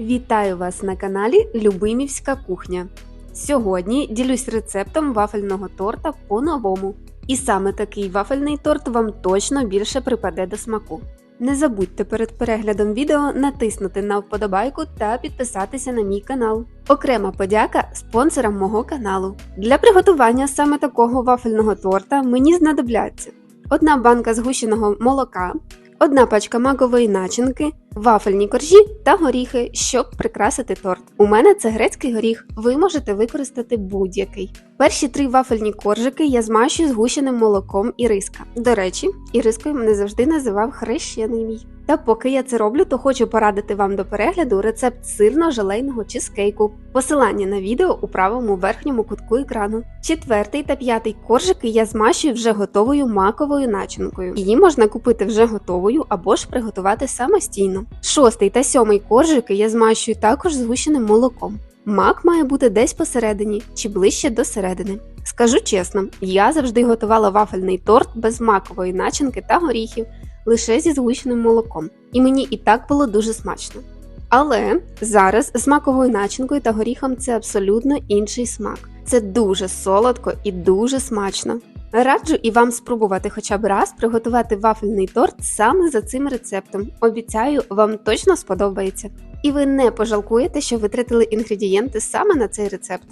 Вітаю вас на каналі Любимівська кухня. Сьогодні ділюсь рецептом вафельного торта по-новому. І саме такий вафельний торт вам точно більше припаде до смаку. Не забудьте перед переглядом відео натиснути на вподобайку та підписатися на мій канал. Окрема подяка спонсорам мого каналу. Для приготування саме такого вафельного торта мені знадобляться одна банка згущеного молока, одна пачка макової начинки, вафельні коржі та горіхи, щоб прикрасити торт. У мене це грецький горіх, ви можете використати будь-який. Перші три вафельні коржики я змащу згущеним молоком іриска. До речі, ірискою мене завжди називав хрещений мій. Та поки я це роблю, то хочу порадити вам до перегляду рецепт сирно-желейного чизкейку. Посилання на відео у правому верхньому кутку екрану. Четвертий та п'ятий коржики я змащую вже готовою маковою начинкою. Її можна купити вже готовою або ж приготувати самостійно. Шостий та сьомий коржики я змащую також згущеним молоком. Мак має бути десь посередині чи ближче до середини. Скажу чесно, я завжди готувала вафельний торт без макової начинки та горіхів, лише зі згущеним молоком, і мені і так було дуже смачно. Але зараз з маковою начинкою та горіхом це абсолютно інший смак. Це дуже солодко і дуже смачно. Раджу і вам спробувати хоча б раз приготувати вафельний торт саме за цим рецептом. Обіцяю, вам точно сподобається. І ви не пожалкуєте, що витратили інгредієнти саме на цей рецепт.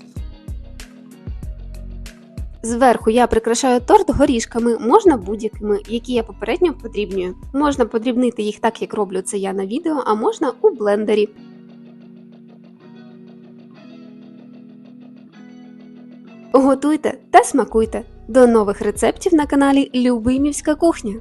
Зверху я прикрашаю торт горішками, можна будь-якими, які я попередньо подрібнюю. Можна подрібнити їх так, як роблю це я на відео, а можна у блендері. Готуйте та смакуйте. До нових рецептів на каналі Любимівська кухня.